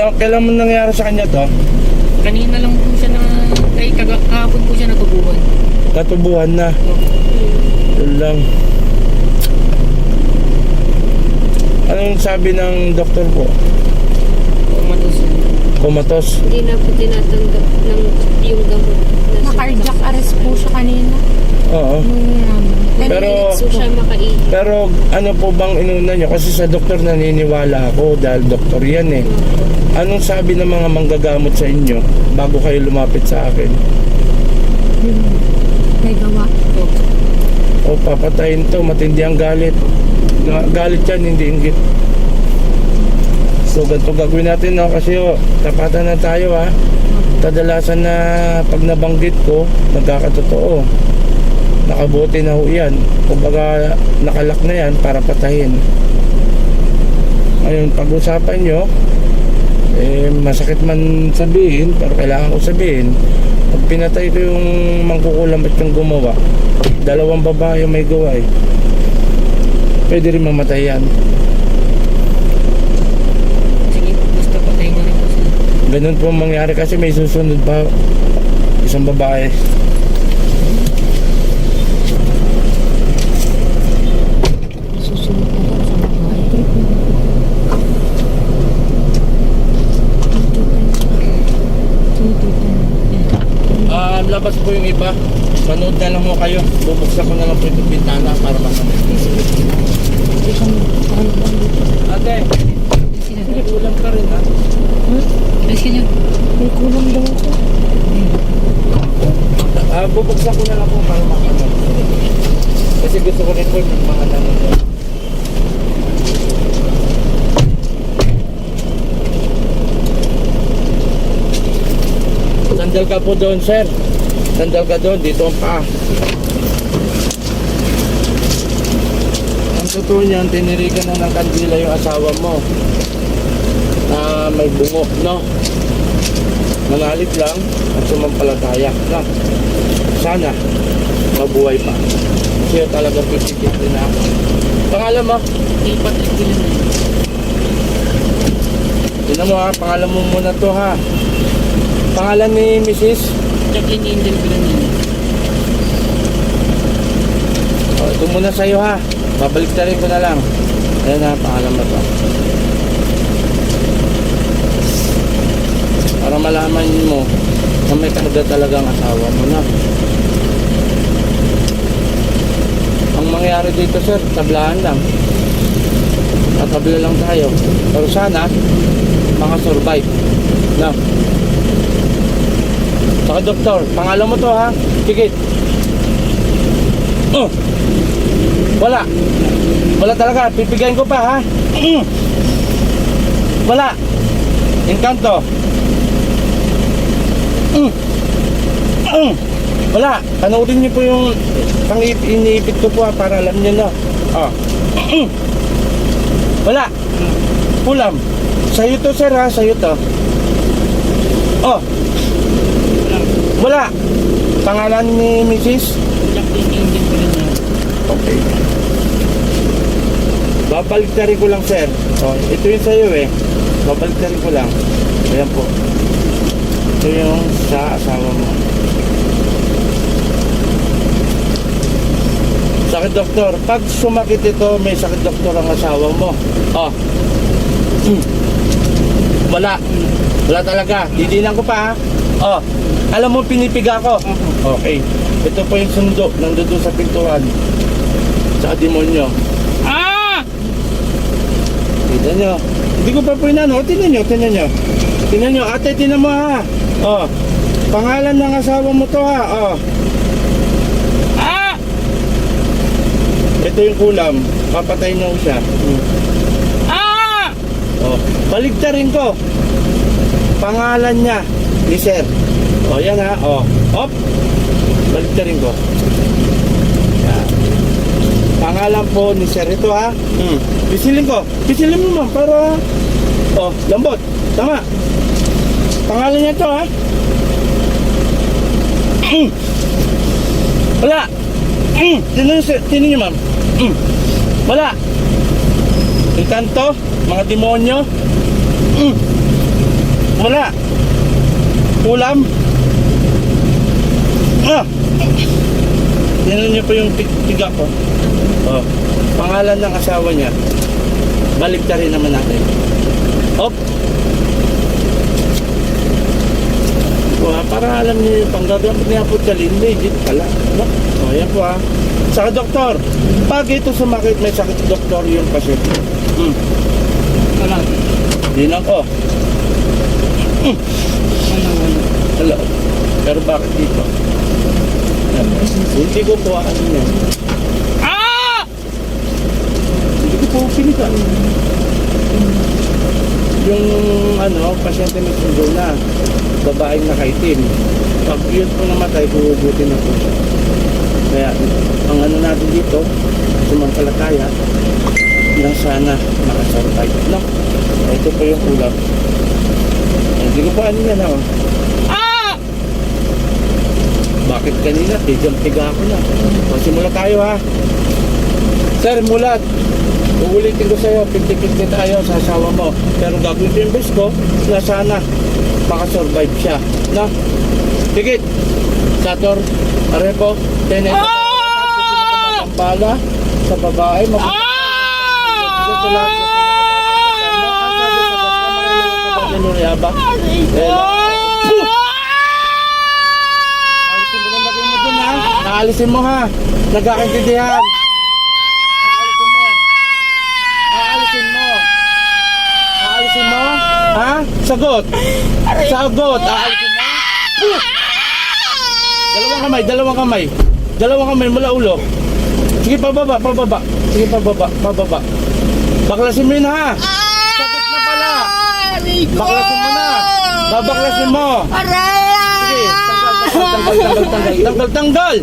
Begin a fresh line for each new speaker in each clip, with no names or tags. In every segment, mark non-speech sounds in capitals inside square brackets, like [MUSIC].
So, kailan mo nangyari sa kanya to?
Kanina lang po siya na, ay kaga- kahapon po siya nagkabuhan.
Katubuhan na. Yun lang. Anong sabi ng doktor po?
Umatos.
Kumatos.
Hindi na po tinatanggap ng yung gamot. na
Na-cardiac arrest po siya kanina.
Oo.
Nung
Pero-. Pero ano po bang inuna nyo? Kasi sa doktor naniniwala ako dahil doktor yan eh. Anong sabi ng mga manggagamot sa inyo bago kayo lumapit sa akin?
may gawa.
O papatayin to, matindi ang galit. Ga- Galit yan, hindi inggit. So ganito gagawin natin no? Kasi oh, tapatan na tayo ha. Kadalasan na pag nabanggit ko, nagkakatotoo. Nakabuti na ho yan. Kumbaga nakalak na yan para patahin. Ngayon, pag-usapan nyo, eh, masakit man sabihin, pero kailangan ko sabihin, pag pinatay ko yung mangkukulam at yung gumawa, dalawang babae may gawa eh. Pwede rin mamatay yan.
Sige, basta patay na rin po sila.
Ganun po ang mangyari kasi may susunod pa isang babae.
Susunod na lang sa bahay.
Ah, labas po yung iba. Manood na lang mo kayo. Bubuksan ko na lang po itong bintana para makamit. Ate, may ulam ka rin ha?
Niya.
May kulang daw ako.
Ah, bubuksan ko na lang po para makamit. Kasi gusto ko rin po yung mga nanonood. Sandal ka po doon, sir. Sandal ka doon, dito ang paa. Ang totoo niyan, tinirikan na ng kandila yung asawa mo. Na may bungo, no? Manalig lang at sumampalataya, no? Sana, mabuhay pa. Kasi talagang pipikit din ako. Pangalan mo?
Ipat at sila na yun.
Tignan mo ha, pangalan mo muna to ha. Pangalan ni Mrs.
Jacqueline Angel Villanelle.
O, ito muna sa'yo ha. Babalik na ko na lang. Ayan ha, pangalan mo to. Para malaman mo na may karga talagang asawa mo na. Ang mangyari dito sir, tablahan lang. Tatabla lang tayo. Pero sana, mga survive. Na. Saka doktor, pangalan mo to ha. Sige. Oh. Wala. Wala talaga. Pipigayin ko pa ha. Mm. Wala. Encanto. Mm. Mm. Wala. Panoorin niyo po yung pang iniipit ko po ha, para alam niyo na. Mm. Wala. Kulam. Sa'yo to sir ha. Sa'yo to. Oh. Wala. Pangalan ni Mrs. Okay. Babalik ko lang, sir. Oh, ito yung sa'yo eh. Babalik ko lang. Ayan po. Ito yung sa asawa mo. Sakit doktor. Pag sumakit ito, may sakit doktor ang asawa mo. Oh. Hmm. Wala. Wala talaga. Didinan ko pa ha. Oh. Alam mo pinipiga ko. Okay. Ito po yung sundo. Nandun sa pintuan. Sa demonyo. Ah! Tignan nyo. Hindi ko pa po inano. Tignan nyo, tignan nyo. Tignan nyo. Ate, tignan mo ha. Oh. Pangalan ng asawa mo to ha. Oh. Ah! Ito yung kulam. Papatay na ko siya. Hmm. Ah! Oh. Baligtarin ko. Pangalan niya. Sir. Oh, yan ha. Oh. Op. Baligtarin ko. Yan. Pangalan po ni Sir ito ha. Hmm. Pisilin ko. Pisilin mo ma'am para Oh, lambot. Tama. Pangalan niya to ha. Hmm. Wala. Hmm. Tinan tinan niyo ma'am. Hmm. Wala. Encanto, mga demonyo. Hmm. Wala. Ulam? Ah! Tingnan niyo po yung tiga ko. Oh. Pangalan ng asawa niya. Balik rin naman natin. Hop! Oh, para alam niyo yung panggagamit niya po sa legit pala. No? Oh, yan po ah. Saka doktor, pag ito sumakit, may sakit doktor yung pasyente. Hmm.
Wala.
Di na ko. Hmm. Hello. Pero bakit dito? Hindi ko po ano yan. Ah! Hindi ko po pinitan. Yung ano, pasyente may sundo na. Babaeng nakaitim. Pag yun po namatay, bubuti na po siya. Kaya ang ano natin dito, sumampalataya, na sana makasurvive. No? Ito po yung ulam. Hindi ko pa ano yan ako. Ah! Bakit kanina? Tigang tiga ako na. O, simula tayo ha. Sir, mulat. Uulitin ko sa'yo, 50-50 tayo sa asawa mo. Pero gagawin ko yung best ko na sana makasurvive siya. No? Tigit. Sator, Arepo, Tenet. Ah! Bala sa babae. Mag- Ito sa lahat pinakataas. Alisin mo ng lagay mo dun ha. Naalisin mo ha. Nagkakaintindihan. Aalisin mo. Aalisin mo. Aalisin mo. Ha? Sagot. Sagot. Aalisin mo. Puh! Dalawang kamay, dalawang kamay. Dalawang kamay mula ulo. Sige, pababa, pababa. Sige, pababa, pababa. Baklasin mo yun ha. Sagot na pala. Baklasin mo. Babaklasin mo. Sige, tanggal, tanggal, tanggal, tanggal, tanggal, tanggal.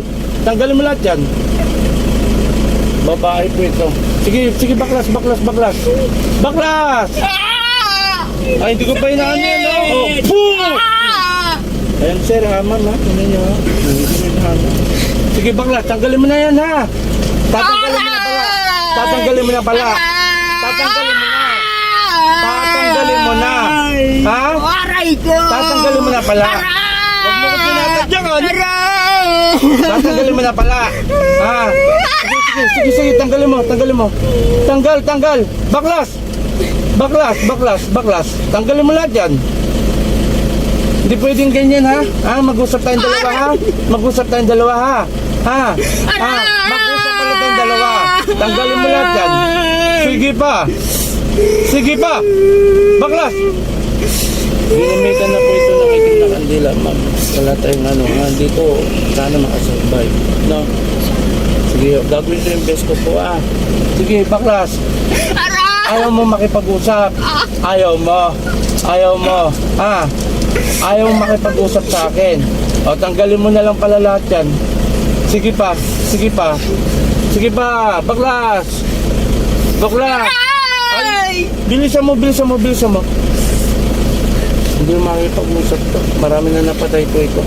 Tanggalin mo lahat yan. Babae po ito. Sige, sige, baklas, baklas, baklas. Baklas! Ay, hindi ko pa inaano yan, oh. Boom! Ayan, sir, ha, ma'am, ha. Ko inaano. Sige, baklas, tanggalin mo na yan, ha. Tatanggalin mo na pala. Tatanggalin mo na pala. Tatanggalin mo na. Tatanggalin mo na. Ha?
Aray ko!
Tatanggalin mo na pala. Huwag mo ko tinatadyakan. Tatanggalin mo na pala. Ha? Sige, sige, sige, sige, tanggalin mo, tanggalin mo. Tanggal, tanggal. Baklas. Baklas, baklas, baklas. Tanggalin mo lahat yan. Hindi pwedeng ganyan ha. Ha? Mag-usap tayong dalawa ha. Mag-usap tayong dalawa ha. Ha? Ha? Mag-usap pala tayong dalawa. Tanggalin mo lahat yan. Sige pa. Sige pa. Baklas. Ginamitan na po ito ng itim na kandila, ma'am. Wala tayong ano, ha, dito, sana makasurvive. No? Sige, gagawin ko yung best ko po, ah. Sige, baklas. Ayaw mo makipag-usap. Ayaw mo. Ayaw mo. Ha? Ayaw mo makipag-usap sa akin. O, tanggalin mo na lang pala lahat yan. Sige pa. Sige pa. Sige pa. Baklas. Baklas. Ay, bilisan mo, bilisan mo, bilisan mo. Hindi mo makipag-usap to. Marami na napatay ko ito.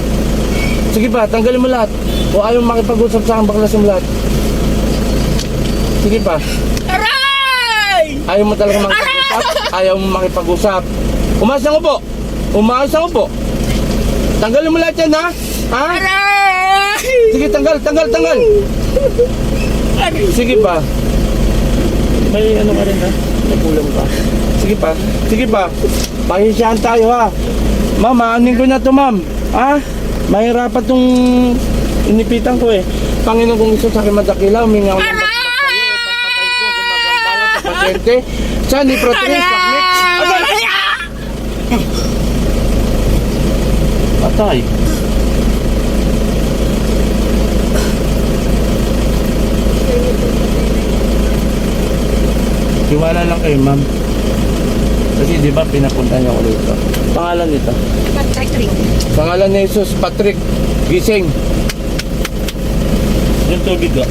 Sige pa, tanggalin mo lahat. O ayaw mo makipag-usap sa akin, baklasin mo lahat. Sige pa. Ayaw mo talaga makipag-usap? Ayaw mo makipag-usap? Umayos ang upo. Umayos ang upo. Tanggalin mo lahat yan, ha? Ha? Sige, tanggal, tanggal, tanggal. Sige pa. May ano ka rin, ha? May kulang pa. Sige pa. Sige pa. Pahisyahan tayo, ha? Ma'am, aanin ko na to, ma'am. Ha? Mahirapan tong inipitan ko, eh. Panginoon kung gusto sa akin madakila, ng. Pampatay ko, sa pasyente. Saan, ni protein? Atay! Patay. Tiwala lang kayo, ma'am. Kasi di ba pinapunta niyo ako dito. Pangalan nito. Pangalan ni Jesus, Patrick. Gising. Yung tubig ko.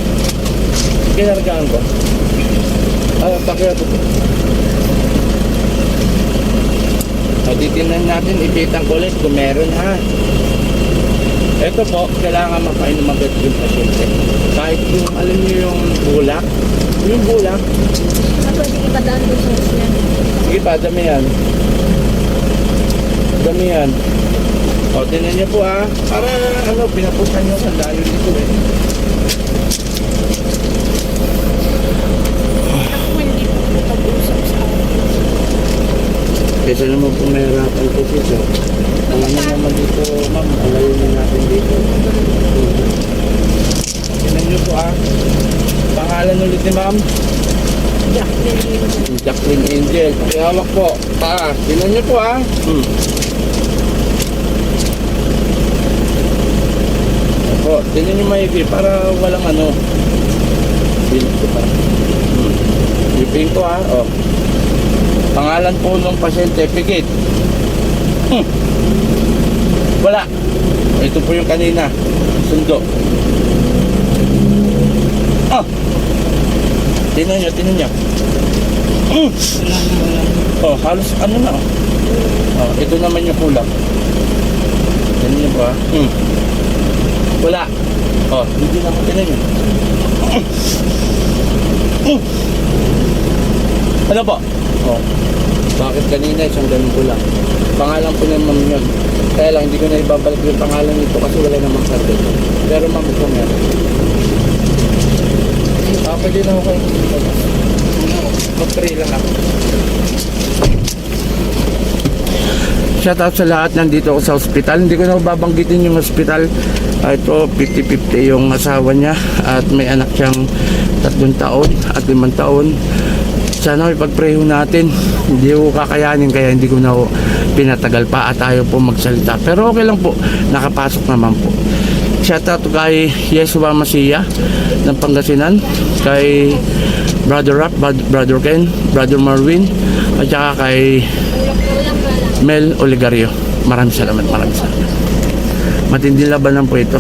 Kinargaan ko. Ay, pakira ko. O, titignan natin, ipitan ko ulit kung meron ha. Ito po, kailangan mapainom agad yung pasyente. Kahit yung, alam niyo yung bulak, yung bulak,
Pwede ipadaan doon sa niya.
Sige pa, dami yan. damihan. O, tinan niyo po ah. Para ano, pinapuntan niyo sa layo dito eh. Kesa naman po mahirapan po dito. Ang ano naman dito, ma'am, alayo na natin dito. Tinan niyo po ah. Pangalan ulit ni ma'am.
Jacqueline.
Jacqueline Angel. Ihawak po. Ah, tinan niyo po ah. Hmm. Po, tinan niyo maigi para walang ano. Bilik ko pa. Hmm. Ipin ko ah. Oh. Pangalan po ng pasyente, Pigit. Hmm. [LAUGHS] Wala. Ito po yung kanina. Sundo. Ah. Tinan niyo, tinan
wala na.
Oh, halos ano na. oh. Ito naman yung kulang. Yan yun ba? Hmm. Wala. Oh, hindi na ako tinan yun. Hmm. Ano po? Oh. Bakit kanina isang ganun ko lang? Pangalan po ng ma'am yun. Kaya lang, hindi ko na ibabalik yung pangalan nito kasi wala namang karga. Pero ma'am, ito meron. Ah, pwede na ako kayo. Mag-pray lang ako. Shoutout sa lahat nandito ako sa ospital. Hindi ko na babanggitin yung ospital. Ah, ito, 50-50 yung asawa niya at may anak siyang tatlong taon at limang taon. Sana ipag-pray natin. Hindi ko kakayanin kaya hindi ko na ho pinatagal pa at ayaw po magsalita. Pero okay lang po. Nakapasok naman po. Shoutout kay Yeshua Masiya ng Pangasinan. Kay Brother Rap, Brother Ken, Brother Marvin at saka kay. Mel Oligario. Maraming salamat, maraming salamat. Matinding labanan po ito.